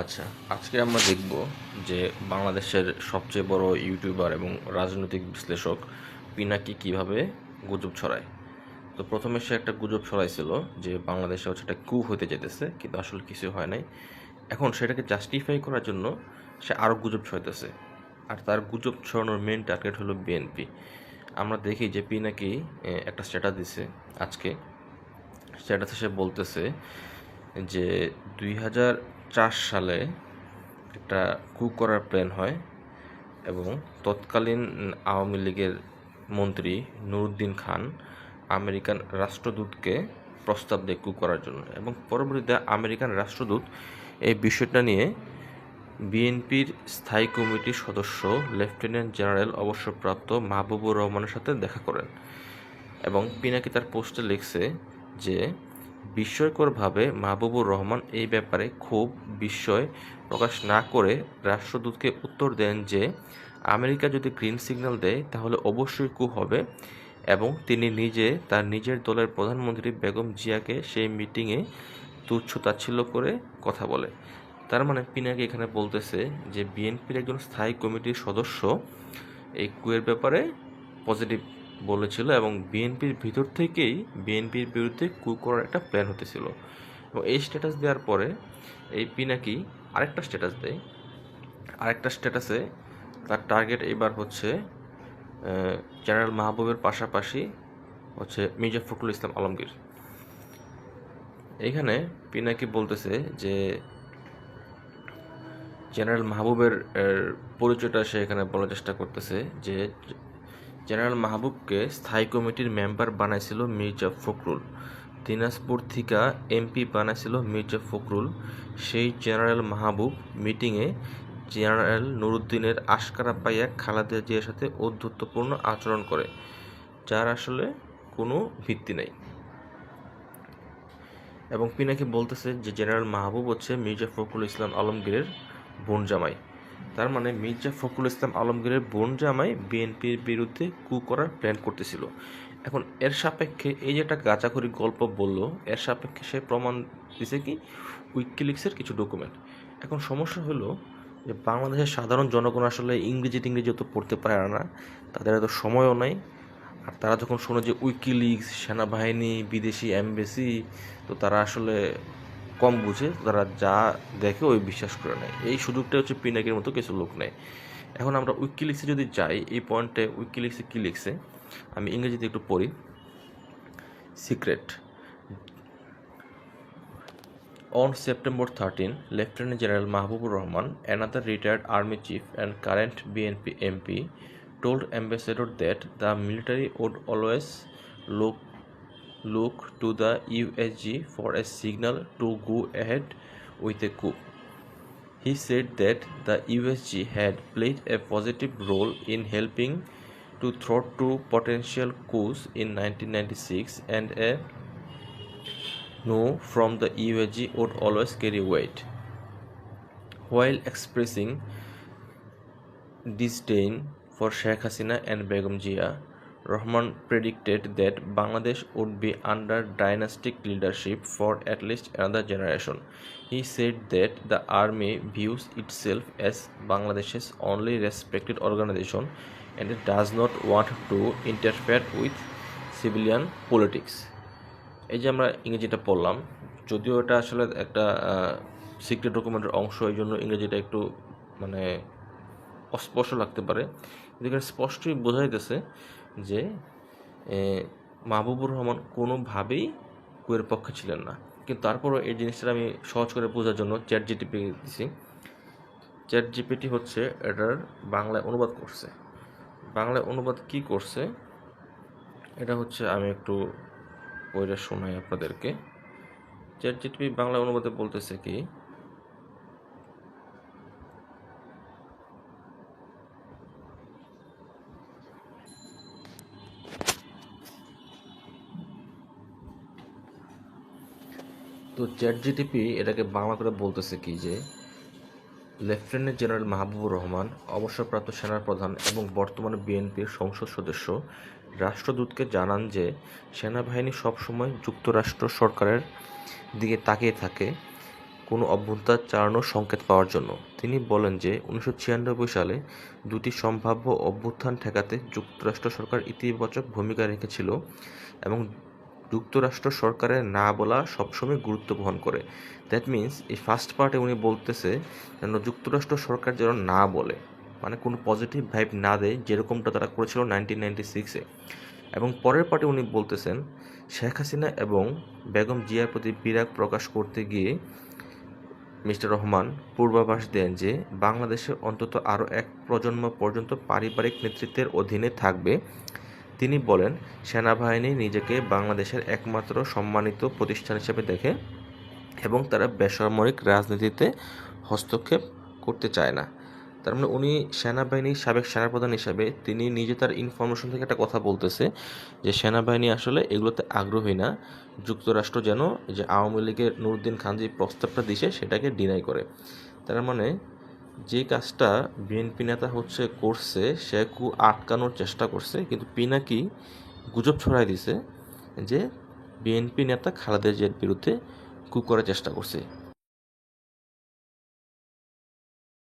আচ্ছা আজকে আমরা দেখব যে বাংলাদেশের সবচেয়ে বড় ইউটিউবার এবং রাজনৈতিক বিশ্লেষক পিনাকি কীভাবে গুজব ছড়ায়। তো প্রথমে সে একটা গুজব ছড়াইছিল যে বাংলাদেশে হচ্ছে একটা কু হতে যেতেছে কিন্তু আসলে কিছু হয় নাই। এখন সেটাকে জাস্টিফাই করার জন্য সে আরও গুজব ছড়াইতেছে। আর তার গুজব ছড়ানোর মেন টার্গেট হলো বিএনপি আমরা দেখি যে পিনাকি একটা স্ট্যাটাস দিছে আজকে। স্ট্যাটাসে সে বলতেছে যে দুই হাজার চার সালে একটা কু করার প্ল্যান হয় এবং তৎকালীন আওয়ামী লীগের মন্ত্রী নুরুদ্দিন খান আমেরিকান রাষ্ট্রদূতকে প্রস্তাব দেয় কু করার জন্য এবং পরবর্তীতে আমেরিকান রাষ্ট্রদূত এই বিষয়টা নিয়ে বিএনপির স্থায়ী কমিটির সদস্য লেফটেন্যান্ট জেনারেল অবসরপ্রাপ্ত মাহবুবুর রহমানের সাথে দেখা করেন এবং পিনাকি তার পোস্টে লিখছে যে বিস্ময়করভাবে মাহবুবুর রহমান এই ব্যাপারে খুব বিস্ময় প্রকাশ না করে রাষ্ট্রদূতকে উত্তর দেন যে, আমেরিকা যদি গ্রিন সিগন্যাল দেয়, তাহলে অবশ্যই কু হবে এবং তিনি নিজে তার নিজের দলের প্রধানমন্ত্রী বেগম জিয়াকে সেই মিটিংয়ে তুচ্ছ তাচ্ছিল্য করে কথা বলে। তার মানে পিনাকি এখানে বলতেছে যে, বিএনপির একজন স্থায়ী কমিটির সদস্য, এই কুয়ের ব্যাপারে পজিটিভ বলেছিল এবং বিএনপির ভিতর থেকেই বিএনপির বিরুদ্ধে কু করার একটা প্ল্যান হতেছিল। এবং এই স্ট্যাটাস দেওয়ার পরে এই পিনাকি আরেকটা স্ট্যাটাস দেয়। আরেকটা স্ট্যাটাসে তার টার্গেট এবার হচ্ছে জেনারেল মাহবুবের পাশাপাশি হচ্ছে মির্জা ফখরুল ইসলাম আলমগীর। এইখানে পিনাকি বলতেছে যে জেনারেল মাহবুবের পরিচয়টা সে এখানে বলার চেষ্টা করতেছে যে জেনারেল মাহবুবকে স্থায়ী কমিটির মেম্বার বানাইছিল মির্জা ফখরুল। দিনাজপুর থেকে এমপি বানাইছিল মির্জা ফখরুল। সেই জেনারেল মাহবুব মিটিংয়ে জেনারেল নুরুদ্দিনের আশকারা পাইয়া খালেদা জিয়ার সাথে অধ্যত্বপূর্ণ আচরণ করে, যার আসলে কোনো ভিত্তি নেই। এবং পিনাকি বলতেছে যে জেনারেল মাহবুব হচ্ছে মির্জা ফখরুল ইসলাম আলমগীরের বোন জামাই। তার মানে মির্জা ফখরুল ইসলাম আলমগীরের বোন জামাই বিএনপির বিরুদ্ধে কু করার প্ল্যান করতেছিল। এখন এর সাপেক্ষে এই যে একটা গাঁচাখড়ি গল্প বলল, এর সাপেক্ষে সে প্রমাণ দিছে কি? উইকিলিক্সের কিছু ডকুমেন্ট এখন সমস্যা হলো যে বাংলাদেশের সাধারণ জনগণ আসলে ইংরেজি টিংরেজি অত পড়তে পারে না, তাদের এত সময়ও নাই। আর তারা যখন শোনে যে উইকিলিক্স সেনাবাহিনী, বিদেশি এমবেসি তো তারা আসলে কম বুঝে তারা যা দেখে ওই বিশ্বাস করে নেয়। এই সুযোগটা হচ্ছে পিনাকের মতো কিছু লোক নেয়। এখন আমরা উইকিলিক্সে যদি যাই, এই পয়েন্টে উইকিলিক্সে কী লিখছে, আমি ইংরেজিতে একটু পড়ি। Secret. On September thirteen lieutenant general Mahbubur Rahman another retired army chief and current BNP MP told ambassador that the military would always look look to the USG for a signal to go ahead with a coup. He said that the USG had played a positive role in helping to thwart two potential coups in 1996 and a no from the USG would always carry weight. While expressing disdain for Sheikh Hasina and Begum Jia, Rahman predicted that Bangladesh would be under dynastic leadership for at least another generation. He said that the army views itself as Bangladesh's only respected organization and it does not want to interfere with civilian politics. এই যে আমরা ইংরেজিটা পড়লাম যদিও এটা আসলে একটা secret ডকুমেন্টের অংশ এই জন্য ইংরেজিটা একটু মানে অস্পষ্ট লাগতে পারে কিন্তু স্পষ্টই বোঝা যাইতেছে যে মাহবুবুর রহমান কোনোভাবেই কুয়ের পক্ষে ছিলেন না। কিন্তু তারপরও এই জিনিসটা আমি সহজ করে বোঝার জন্য চ্যাট জিটিপি দিছি। চ্যাট জিপিটি হচ্ছে এটার বাংলায় অনুবাদ করছে। বাংলায় অনুবাদ কি করছে? এটা হচ্ছে আমি একটু ওইটা শোনাই আপনাদেরকে। চ্যাট জিটিপি বাংলা অনুবাদে বলতেছে কি তো চ্যাট জিটিপি এটাকে বাংলা করে বলতেছে কি যে, লেফটেন্যান্ট জেনারেল মাহবুবুর রহমান, অবসরপ্রাপ্ত সেনার প্রধান এবং বর্তমানে বিএনপির সংসদ সদস্য, রাষ্ট্রদূতকে জানান যে, সেনাবাহিনী সবসময় যুক্তরাষ্ট্র সরকারের দিকে তাকিয়ে থাকে কোনো অভ্যুত্থান চালানোর সংকেত পাওয়ার জন্য। তিনি বলেন যে, উনিশশো ছিয়ানব্বই সালে দুটি সম্ভাব্য অভ্যুত্থান ঠেকাতে যুক্তরাষ্ট্র সরকার ইতিবাচক ভূমিকা রেখেছিল এবং যুক্তরাষ্ট্র সরকারের না বলা সবসময় গুরুত্ব বহন করে। দ্যাট মিন্স এই ফার্স্ট পার্টে উনি বলতেছে যেন যুক্তরাষ্ট্র সরকার যেন না বলে। মানে কোনো পজিটিভ ভাইব না দেয়, যেরকমটা তারা করেছিল নাইনটিন নাইনটি সিক্সে এবং পরের পার্টে উনি বলতেছেন, শেখ হাসিনা এবং বেগম জিয়ার প্রতি বিরাগ প্রকাশ করতে গিয়ে মিস্টার রহমান পূর্বাভাস দেন যে, বাংলাদেশে অন্তত আরও এক প্রজন্ম পর্যন্ত পারিবারিক নেতৃত্বের অধীনে থাকবে। তিনি বলেন, সেনাবাহিনী নিজেকে বাংলাদেশের একমাত্র সম্মানিত প্রতিষ্ঠান হিসেবে দেখে এবং তারা বেসামরিক রাজনীতিতে হস্তক্ষেপ করতে চায় না। তার মানে উনি সেনাবাহিনীর সাবেক সেনাপ্রধান হিসাবে তিনি নিজে তার ইনফরমেশন থেকে একটা কথা বলতেছে যে সেনাবাহিনী আসলে এগুলোতে আগ্রহী না। যুক্তরাষ্ট্র যেন যে আওয়ামী লীগের নুরুদ্দিন খান যে প্রস্তাবটা দিছে সেটাকে ডিনাই করে। তার মানে যে কাজটা বিএনপি নেতা হচ্ছে করছে সে কু আটকানোর চেষ্টা করছে, কিন্তু পিনাকি গুজব ছড়াই দিছে যে বিএনপি নেতা খালেদা জিয়ার বিরুদ্ধে কু করার চেষ্টা করছে।